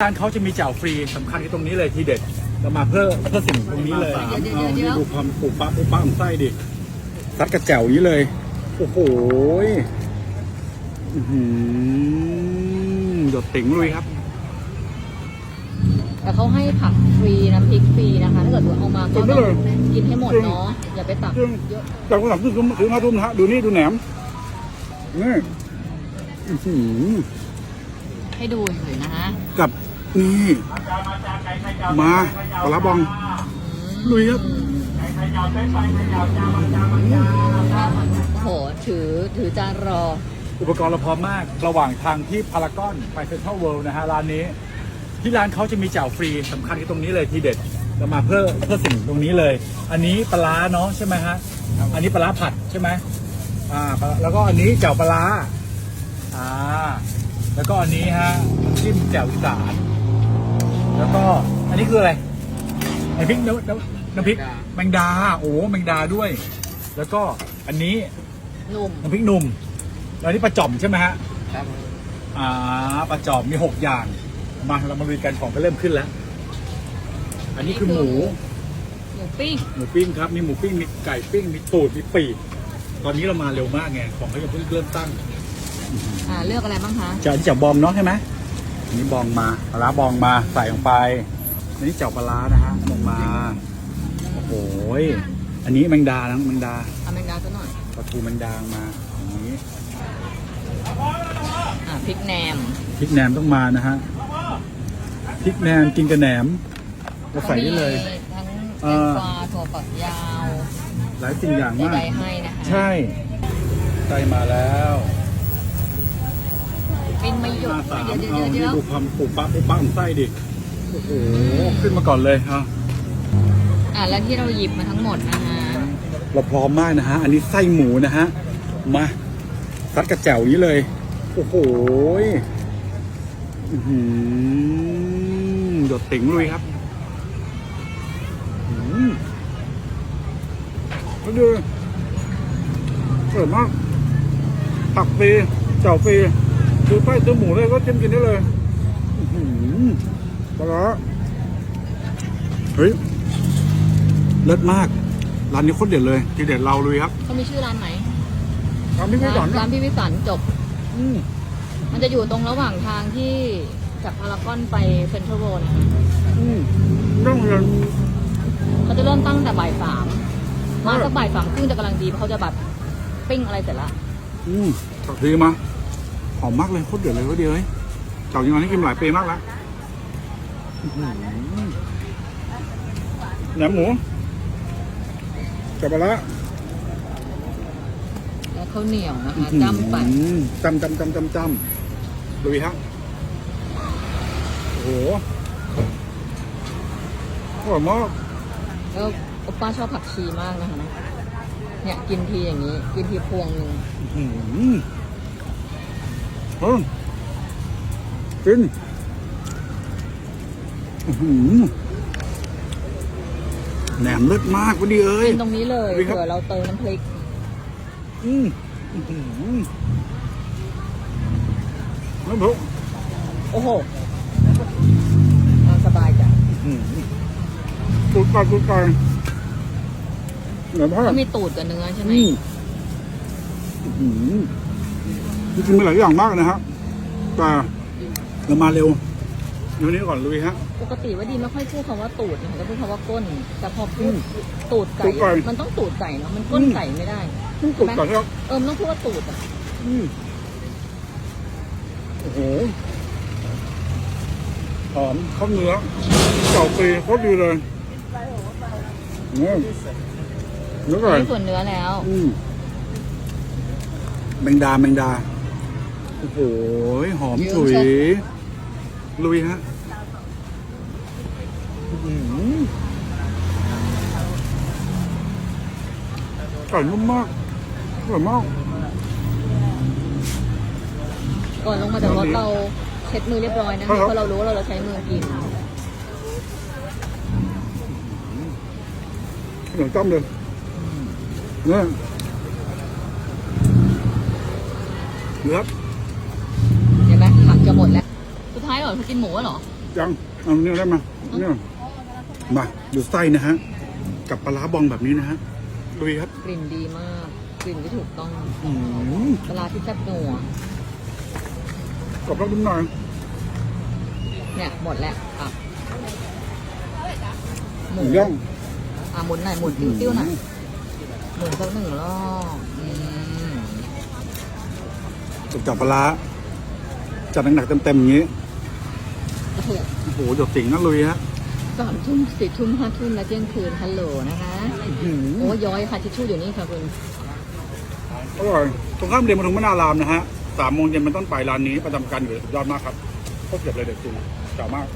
ร้านเขาจะมีแจ่วฟรีสำคัญที่ตรงนี้เลยทีเด็ดเรามาเพื่อเพื่อสิ่งตรงนี้เลยเดี๋ยวเดี๋ยวเอาเดี๋ยวนี่ดูความปุบปั๊บปุบปั๊บของไส้ดิซัดกระแจ่วอย่างนี้เลย โอ้โหยอื้อหือหยดติ๋งลุยครับ แต่เขาให้ผักฟรีน้ำพริกฟรีนะคะ ถ้าเกิดว่าเอามาก็กินได้ต้องเลยกินให้หมดเนาะอย่าไปตักซึ่งเยอะจากคนสั่งซื้อซื้อมาทุ่มนะฮะดูนี่ดูแหนมนี่อื้อหือให้ดูเฉยๆนะฮะกับ นี่ มาปลาร้าบอง ลุยครับโอ้โหถือถือจานรอ อุปกรณ์เราพร้อมมาก ระหว่างทางที่พารากอนไปเซ็นทรัลเวิลด์นะฮะ ร้านนี้ ที่ร้านเขาจะมีแจ่วฟรีสำคัญที่ตรงนี้เลยทีเด็ดเรามาเพื่อเพื่อสิ่งตรงนี้เลย อันนี้ปลาร้าเนาะใช่ไหมฮะ อันนี้ปลาร้าผัดใช่ไหมอ่าปลาแล้วก็อันนี้แจ่วปลาร้าอ่า แล้วก็อันนี้ฮะจิ้มแจ่วอีสาน แล้วก็อันนี้คืออะไรน้ำพริกน้ำน้ำน้ำพริกแมงดาโอ้แมงดาด้วย แล้วก็อันนี้หนุ่มน้ำพริกหนุ่มแล้วอันนี้ปลาจ่อมใช่ไหมฮะครับอ่าปลาจอบมีหกอย่างมาเรามาลุยกันของก็เริ่มขึ้นแล้ว อันนี้คือหมู หมูปิ้งหมูปิ้งครับ มีหมูปิ้ง มีไก่ปิ้ง มีตูด มีปีก ตอนนี้เรามาเร็วมากไง ของเขายังเพิ่งเริ่มตั้ง อ่าเลือกอะไรบ้างคะจะอันนี้จะบองเนาะใช่ไหมอั นนี้บองมาปลาร้าบองมาใส่ลงไปอันนี้เจ้าปลาร้านะฮะลงมา โอ้โหยอันนี้แมงดานะแมงดาเอาแมงดาซะหน่อยปลาทูแมงดามาอย่างนี้อ่าพริกแหนมพริกแหนมต้องมานะฮะพริกแหนมกินกับแหนมเราใส่ได้เลยมีทั้งเอแตงอกวาถั่วฝักยาว หลายสิ่งอย่างมากใดๆให้นะคะใช่ไส้มาแล้ว ปิ้งไม่หยุดสามเดี๋ยวเอาเดี๋นี่ยวดูความปุบปั๊บปุบปั๊บของไส้ดิโอ้โหขึ้นมาก่อนเลยฮะอ่าแล้วที่เราหยิบมาทั้งหมดนะคะเราพร้อมมากนะฮะ อันนี้ไส้หมูนะฮะ มาซัดกระแจ่วอย่างนี้เลย โอ้โหยอื้อหือหยดติ๋งลุยครับอื้อหือแล้วดูเปิดมากผักฟรีเจ้าฟรี ซื้อไส้ซื้อหมูเลยก็จิ้มกินได้เลยอื้อหือปลาร้าเฮ้ยเลิศมาก ร้านนี้โคตรเด็ดเลยทีเด็ดเราลุยครับเขามีชื่อร้านไหมร้านพี่พี่สอนร้านพี่วิสันจบอืมมันจะอยู่ตรงระหว่างทางที่จากพารากอนไปเซ็นทรัลโรนะคะอืมต้องเรียนเขาจะเริ่มตั้งแต่บ่ายสามมาสักบ่ายสามครึ่งจะกำลังดีเพราะเขาจะแบบปิ้งอะไรเสร็จละอืมตักทีมา หอมมากเลยโคตรเด็ดเลยก็ดีเลยเก่าจริงๆนี่กินหลายปีมากแล้วอื้อหือแหนมหมูจับปลาร้าแล้วข้าวเหนียวนะคะอื้อหือจ้ำไปจำจำจำจำจำลุยครับโอ้โหอร่อยมากแล้วโอป้าชอบผักชีมากนะคะเนี่ยกินทีอย่างนี้ กินทีพวงหนึ่ง อืมเออกินอื้อหือแหนมเลิศมากพอดีเอ้ยกินตรงนี้เลยดีครับเผื่อเราเติมน้ำพริก อืมอื้อหือน้ำพุโอ้โหเอาสบายจ้ะอื้อหือตุดไก่ตุดไก่เหนือพ่อก็มีตูดกับเนื้อใช่ไหมอืมอื้อหือ จริงๆมีหลายอย่างมากนะฮะแต่เรามาเร็วเดี๋ยวนี้ก่อนลุยฮะ ปกติว่าดีไม่ค่อยพูดคำว่าตูดนะคะจะพูดคำว่าก้น แต่พอพูดตูดไก่ตูดไก่มันต้องตูดไก่เนาะมันก้นอืมไก่ไม่ได้ตุดไก่ครับเออมันต้องพูดว่าตูดอะอืมโอ้โหหอมข้าวเนื้อเก่าปีโคตรดีเลยอืมเนื้อไก่ นี่ส่วนเนื้อแล้ว อืมแมงดาแมงดา โอ้โห หอมฉุย ลุยฮะอื้อหือไก่นุ่มมากอร่อยมาก ก่อนลงมาจากรถเราเช็ดมือเรียบร้อยนะครัคะบเพราะเรารู้ว่าเราเราใช้มือกินเหนือจ้ำเลยเนี่ยเนื้อเห็นไหมผัก จะหมดแล้ว สุดท้ายเหรอเธอกินหมูอะเหรอยังเอาเนื้อได้มาเนื้อมาดูไส้นะฮะ กับปลาร้าบองแบบนี้นะฮะลุยครับ กลิ่นดีมาก กลิ่นที่ถูกต้องอืมปลาร้าที่แซ่บนัว กรอบนอกนุ่มในเนี่ยหมดแล้วอะหหมูมูย่างอะหมุนหน่อยหมุนติ้วๆหน่อยหมุนสักหนึ่งรอบอืม กับปลาร้า จัดหนักๆเต็มๆอย่างนี้โอ้โหโอ้โหหยดติ่งนั่นลุยฮะสามทุ่มสี่ทุ่มห้าทุ่มและเที่ยงคืนฮัลโหลนะคะอื้อหือโอ้ย้อยค่ะทิชชู่อยู่นี่ค่ะคุณอร่อยตรงข้ามเรียนมาถึงมะนารามนะฮะสามโมงเย็นเป็นต้นไปร้านนี้ประจำการอยู่เลยสุดยอดมากครับโคตรเก็บเลยเด็ดจริงเจ๋งมาก